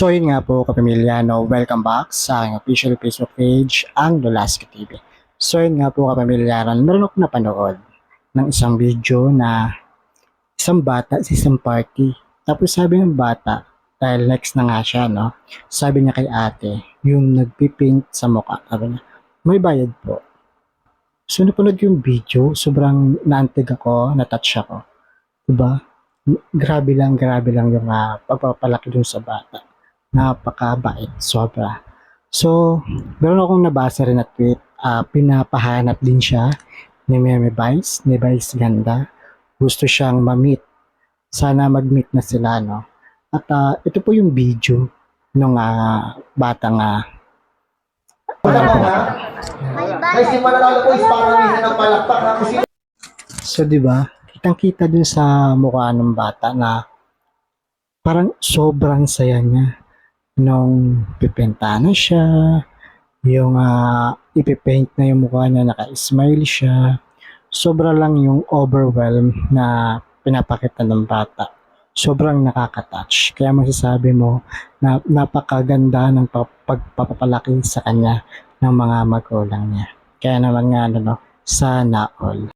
So yun nga po kapamilya, no, welcome back sa aking official Facebook page, ang Lolaski TV. So yun nga po kapamilya, meron ako napanood ng isang video na isang bata sa isang party. Tapos sabi ng bata, dahil next na nga siya, no, sabi niya kay ate, yung nagpipaint sa mukha, sabi niya, may bayad po. So napanood yung video, sobrang naantig ako, natouch ako. Diba? Grabe lang, grabe lang yung ah, pagpapalaki dun sa bata napakabait, sobra. So, meron akong nabasa rin na tweet, ah, pinapahanap din siya ni Meme Vice, ni Vice Ganda. Gusto siyang ma-meet. Sana mag-meet na sila, no? At ah, ito po yung video nung ah, batang ah, Ay, si Mananalo po is paramihan ng palakpak na kasi So, di ba? Kitang-kita dun sa mukha ng bata na parang sobrang saya niya nung pipenta na siya, yung uh, ipipaint na yung mukha niya, naka-smile siya. Sobra lang yung overwhelm na pinapakita ng bata. Sobrang nakaka-touch. Kaya masasabi mo na napakaganda ng pa- pagpapalaki sa kanya ng mga magulang niya. Kaya naman nga, ano, no, sana all.